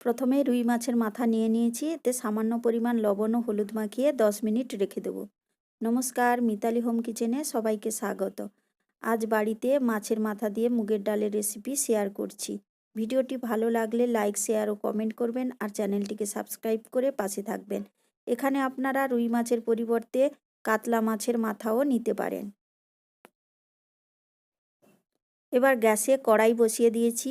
প্রথমে রুই মাছের মাথা নিয়ে নিয়েছি, এতে সামান্য পরিমাণ লবণ ও হলুদ মাখিয়ে দশ মিনিট রেখে দেবো। নমস্কার, মিতালি হোম কিচেনে সবাইকে স্বাগত। আজ বাড়িতে মাছের মাথা দিয়ে মুগের ডালের রেসিপি শেয়ার করছি। ভিডিওটি ভালো লাগলে লাইক, শেয়ার ও কমেন্ট করবেন আর চ্যানেলটিকে সাবস্ক্রাইব করে পাশে থাকবেন। এখানে আপনারা রুই মাছের পরিবর্তে কাতলা মাছের মাথাও নিতে পারেন। এবার গ্যাসে কড়াই বসিয়ে দিয়েছি।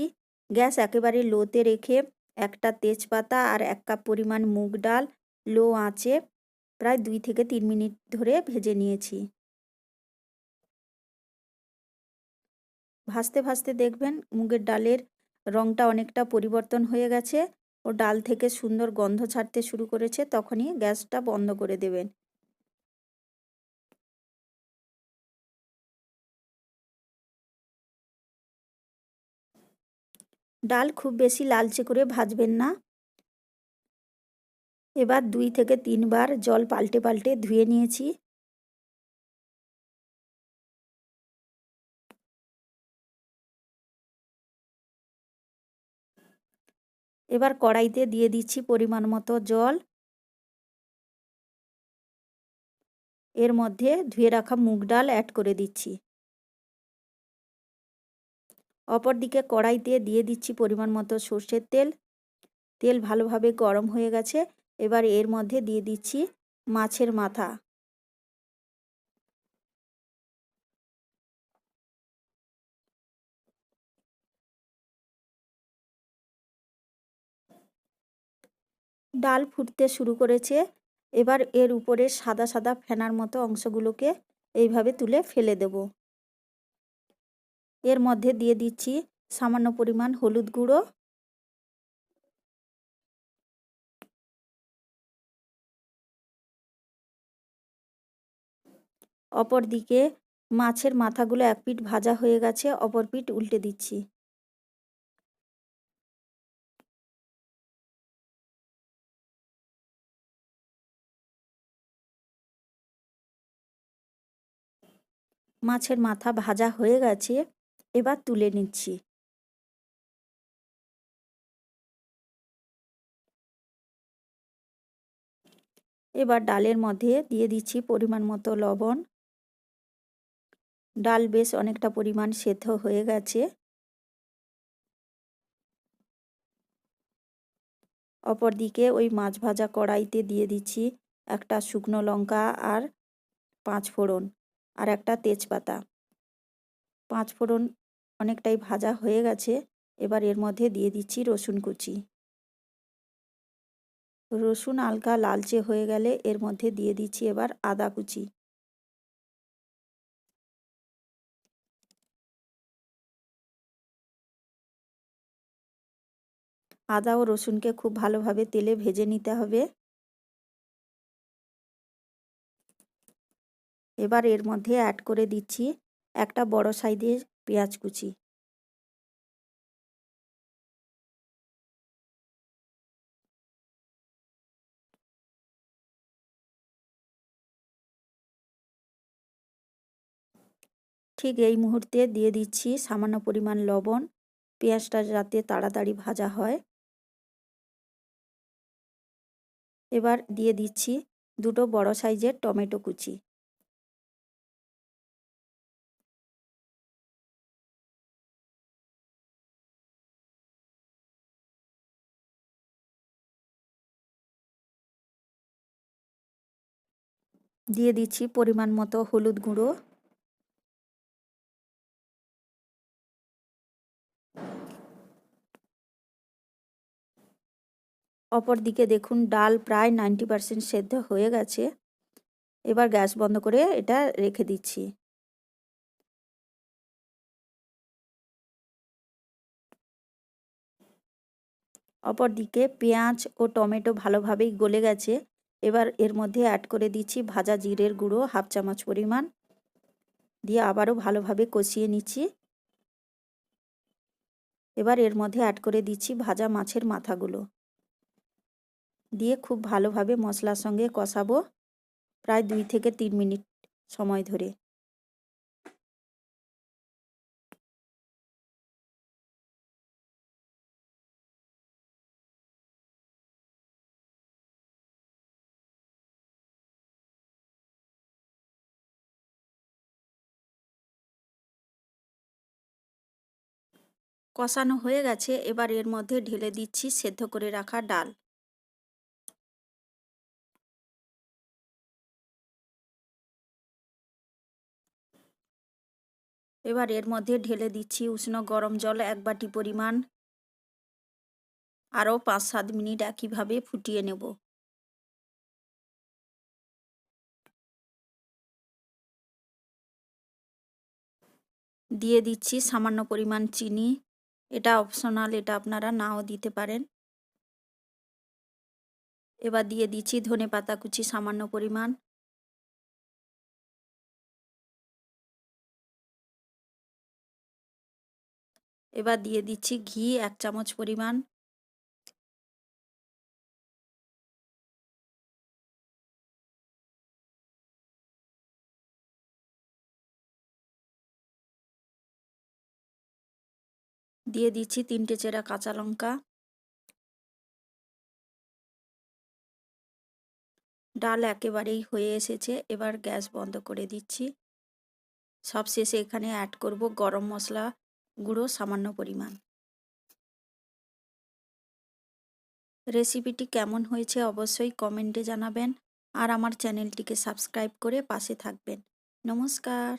গ্যাস একেবারে লোতে রেখে একটা তেজপাতা আর এক কাপ পরিমাণ মুগ ডাল, লো আঁচে প্রায় দুই থেকে তিন মিনিট ধরে ভেজে নিয়েছি। ভাজতে ভাজতে দেখবেন মুগের ডালের রঙটা অনেকটা পরিবর্তন হয়ে গেছে। ও ডাল থেকে সুন্দর গন্ধ ছাড়তে শুরু করেছে, তখনই গ্যাসটা বন্ধ করে দেবেন। ডাল খুব বেশি লালচে করে ভাজবেন না। এবার দুই থেকে তিনবার জল পাল্টে পাল্টে ধুয়ে নিয়েছি। এবার কড়াইতে দিয়ে দিচ্ছি পরিমাণ মতো জল। এর মধ্যে ধুয়ে রাখা মুগ ডাল অ্যাড করে দিচ্ছি। অপরদিকে কড়াইতে দিয়ে দিচ্ছি পরিমাণ মতো সর্ষের তেল। তেল ভালোভাবে গরম হয়ে গেছে। এবার এর মধ্যে দিয়ে দিচ্ছি মাছের মাথা। ডাল ফুটতে শুরু করেছে। এবার এর উপরে সাদা সাদা ফেনার মতো অংশগুলোকে এইভাবে তুলে ফেলে দেব। এর মধ্যে দিয়ে দিচ্ছি সামান্য পরিমাণ হলুদ গুঁড়ো। অপর দিকে মাছের মাথাগুলো এক পিঠ ভাজা হয়ে গেছে, অপর পিঠ উল্টে দিচ্ছি। মাছের মাথা ভাজা হয়ে গেছে এবার তুলে নিচ্ছি। এবার ডালের মধ্যে দিয়ে দিচ্ছি পরিমাণ মতো লবণ। ডাল বেশ অনেকটা পরিমাণ সেদ্ধ হয়ে গেছে। অপরদিকে ওই মাছ ভাজা কড়াইতে দিয়ে দিচ্ছি একটা শুকনো লঙ্কা আর পাঁচ ফোড়ন আর একটা তেজপাতা। পাঁচ ফোড়ন অনেকটাই ভাজা হয়ে গেছে। এবার এর মধ্যে দিয়ে দিচ্ছি রসুন কুচি। রসুন হালকা লালচে হয়ে গেলে এর মধ্যে দিয়ে দিচ্ছি এবার আদা কুচি। আদা ও রসুনকে খুব ভালোভাবে তেলে ভেজে নিতে হবে। এবার এর মধ্যে অ্যাড করে দিচ্ছি একটা বড় সাইজের পেঁয়াজ কুচি। ঠিক এই মুহূর্তে দিয়ে দিচ্ছি সামান্য পরিমাণ লবণ। পেঁয়াজটা যাতে তাড়াতাড়ি ভাজা হয়। এবার দিয়ে দিচ্ছি দুটো বড় সাইজের টমেটো কুচি। দিয়ে দিচ্ছি পরিমাণ মতো হলুদ গুঁড়ো। অপর দিকে দেখুন ডাল প্রায় নাইনটি পারসেন্ট সেদ্ধ হয়ে গেছে। এবার গ্যাস বন্ধ করে এটা রেখে দিচ্ছি। অপর দিকে পেঁয়াজ ও টমেটো ভালোভাবেই গলে গেছে। এবার এর মধ্যে অ্যাড করে দিচ্ছি ভাজা জিরের গুঁড়ো, হাফ চামচ পরিমাণ। দিয়ে আবারও ভালোভাবে কষিয়ে নিচ্ছি। এবার এর মধ্যে অ্যাড করে দিচ্ছি ভাজা মাছের মাথাগুলো। দিয়ে খুব ভালোভাবে মশলার সঙ্গে কষাবো প্রায় দুই থেকে তিন মিনিট সময় ধরে। কষানো হয়ে গেছে, এবার এর মধ্যে ঢেলে দিচ্ছি সেদ্ধ করে রাখা ডাল। এবার এর মধ্যে ঢেলে দিচ্ছি উষ্ণ গরম জল এক বাটি পরিমাণ। আরও পাঁচ সাত মিনিট একইভাবে ফুটিয়ে নেব। দিয়ে দিচ্ছি সামান্য পরিমাণ চিনি। এটা অপশনাল এটা আপনারা নাও দিতে পারেন। এবার দিয়ে দিচ্ছি ধনে পাতা কুচি, সামান্য পরিমাণ। এবার দিয়ে দিচ্ছি ঘি, এক চামচ পরিমাণ। দিয়ে দিচ্ছি তিনটে চেরা কাঁচা লঙ্কা। ডাল একেবারেই হয়ে এসেছে, এবার গ্যাস বন্ধ করে দিচ্ছি। সব শেষে এখানে অ্যাড করব গরম মশলা গুঁড়ো সামান্য পরিমাণ। রেসিপিটি কেমন হয়েছে অবশ্যই কমেন্টে জানাবেন, আর আমার চ্যানেলটিকে সাবস্ক্রাইব করে পাশে থাকবেন। নমস্কার!